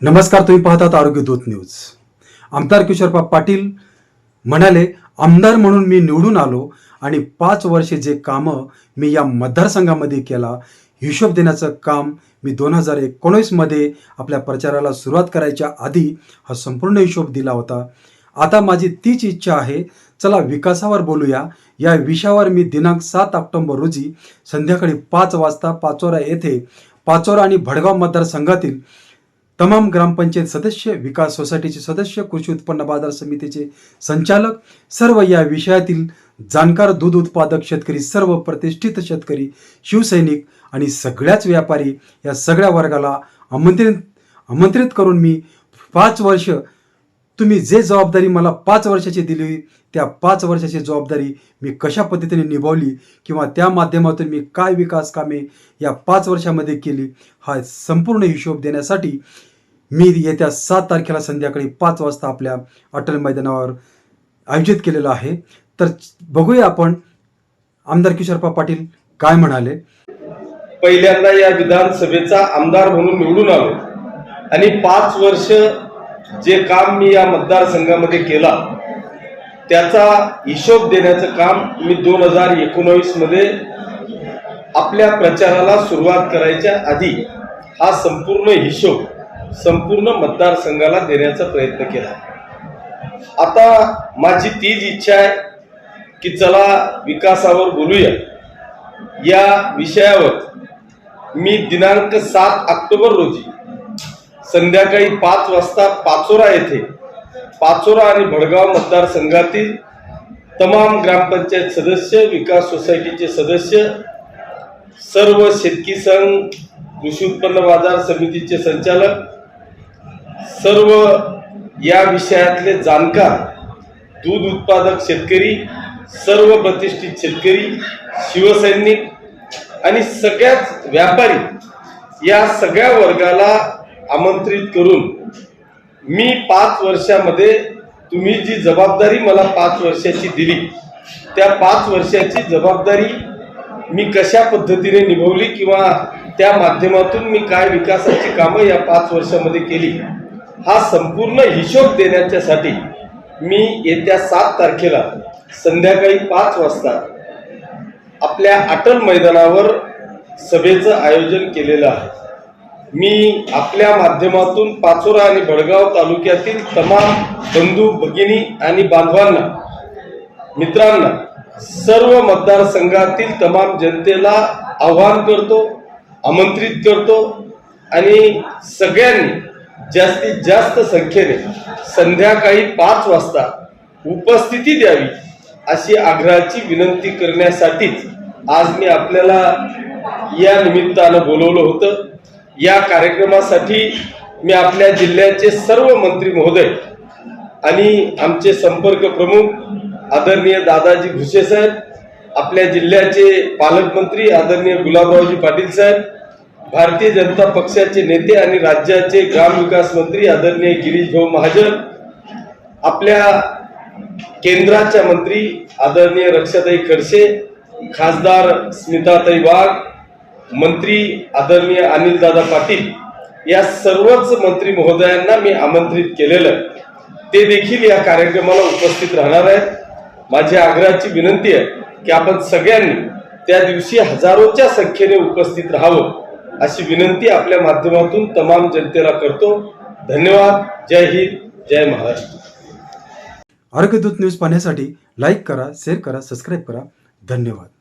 नमस्कार तुम्ही पाहतात आरोग्य दूत न्यूज. आमदार किशोरबा पाटील म्हणाले आमदार म्हणून मी निवडून आलो आणि पाच वर्षे जे कामं मी या मतदारसंघामध्ये केला हिशोब देण्याचं काम मी दोन हजार एकोणीसमध्ये आपल्या प्रचाराला सुरुवात करायच्या आधी हा संपूर्ण हिशोब दिला होता. आता माझी तीच इच्छा आहे. चला विकासावर बोलूया. या विषयावर मी दिनांक सात ऑक्टोंबर रोजी संध्याकाळी पाच वाजता पाचोरा येथे पाचोरा आणि भडगाव मतदारसंघातील तमाम ग्रामपंचायत सदस्य विकास सोसायटीचे सदस्य कृषी उत्पन्न बाजार समितीचे संचालक सर्व या विषयातील जाणकार दूध उत्पादक शेतकरी सर्व प्रतिष्ठित शेतकरी शिवसैनिक आणि सगळ्याच व्यापारी या सगळ्या वर्गाला आमंत्रित आमंत्रित करून मी पाच वर्ष तुम्ही जे जबाबदारी मला पाच वर्षाची दिली त्या पाच वर्षाची जबाबदारी मी कशा पद्धतीने निभावली किंवा त्या माध्यमातून मी काय विकास कामे या पाच वर्षामध्ये केली हा संपूर्ण हिशोब देण्यासाठी मी येत्या सात तारखेला संध्याकाळी पाच वाजता आपल्या अटल मैदानावर आयोजित केलेलं आहे. तर बघूया आपण आमदार किशोरपा पाटील काय म्हणाले? पहिल्यांदा या विधानसभेचा आमदार म्हणून निवडून आलो आणि पाच वर्ष जे काम मी या मतदारसंघामध्ये केला त्याचा हिशोब देण्याचं काम मी दोन हजार एकोणावीसमध्ये आपल्या प्रचाराला सुरुवात करायच्या आधी हा संपूर्ण हिशोब संपूर्ण मतदारसंघाला देण्याचा प्रयत्न केला. आता माझी तीच इच्छा आहे की चला विकासावर बोलूया. या विषयावर मी दिनांक सात ऑक्टोबर रोजी संध्याकाळी पाच वाजता पाचोरा येथे. पाचोरा आणि भडगाव मतदारसंघातील तमाम ग्रामपंचायत सदस्य विकास सोसायटीचे सदस्य सर्व शेतकी संघ कृषी उत्पन्न बाजार समितीचे संचालक सर्व या विषयातले जाणकार दूध उत्पादक शेतकरी सर्व प्रतिष्ठित शेतकरी शिवसैनिक आणि सगळ्याच व्यापारी या सगळ्या वर्गाला आमंत्रित करून मी पाच वर्षामध्ये तुम्ही जी जबाबदारी मला पाच वर्षाची दिली त्या पाच वर्षाची जबाबदारी मी कशा पद्धतीने निभवली किंवा त्या माध्यमातून मी काय विकासाची कामं या पाच वर्षामध्ये केली हा संपूर्ण हिशोब देण्याच्यासाठी मी येत्या सात तारखेला संध्याकाळी पाच वाजता आपल्या अटल मैदानावर सभेचं आयोजन केलेलं आहे. मी आपल्या माध्यमातून पाचोरा आणि भडगाव तालुक्यातील तमाम बंधू भगिनी आणि बांधवांना मित्रांना सर्व मतदारसंघातील तमाम जनतेला आव्हान करतो आमंत्रित करतो आणि सगळ्यांनी जास्तीत जास्त संख्येने संध्याकाळी पाच वाजता उपस्थिती द्यावी अशी आग्रहाची विनंती करण्यासाठीच आज मी आपल्याला या निमित्तानं बोलवलं होतं. या कार्यक्रमासाठी मी आपल्या जिल्ह्याचे सर्व मंत्री महोदय आणि आमचे संपर्क प्रमुख आदरणीय दादाजी भुसे साहेब आपल्या जिल्ह्याचे पालकमंत्री आदरणीय गुलाबरावजी पाटील साहेब भारतीय जनता पक्षाचे नेते आणि राज्याचे ग्रामविकास मंत्री आदरणीय गिरीश भाऊ महाजन आपल्या केंद्राच्या मंत्री आदरणीय रक्षाताई खडसे खासदार स्मिताताई वाघ मंत्री आदरणीय अनिलदादा पाटील या सर्वच मंत्री महोदयांना मी आमंत्रित केलेलं. ते देखील या कार्यक्रमाला उपस्थित राहणार आहेत. माझी आग्रहाची विनंती आहे की आपण सगळ्यांनी त्या दिवशी हजारोच्या संख्येने उपस्थित राहावं अशी विनंती आपल्या माध्यमातून तमाम जनतेला करतो. धन्यवाद. जय हिंद. जय महाराष्ट्र. आरोग्य न्यूज पाहण्यासाठी लाईक करा शेअर करा सबस्क्राईब करा. धन्यवाद.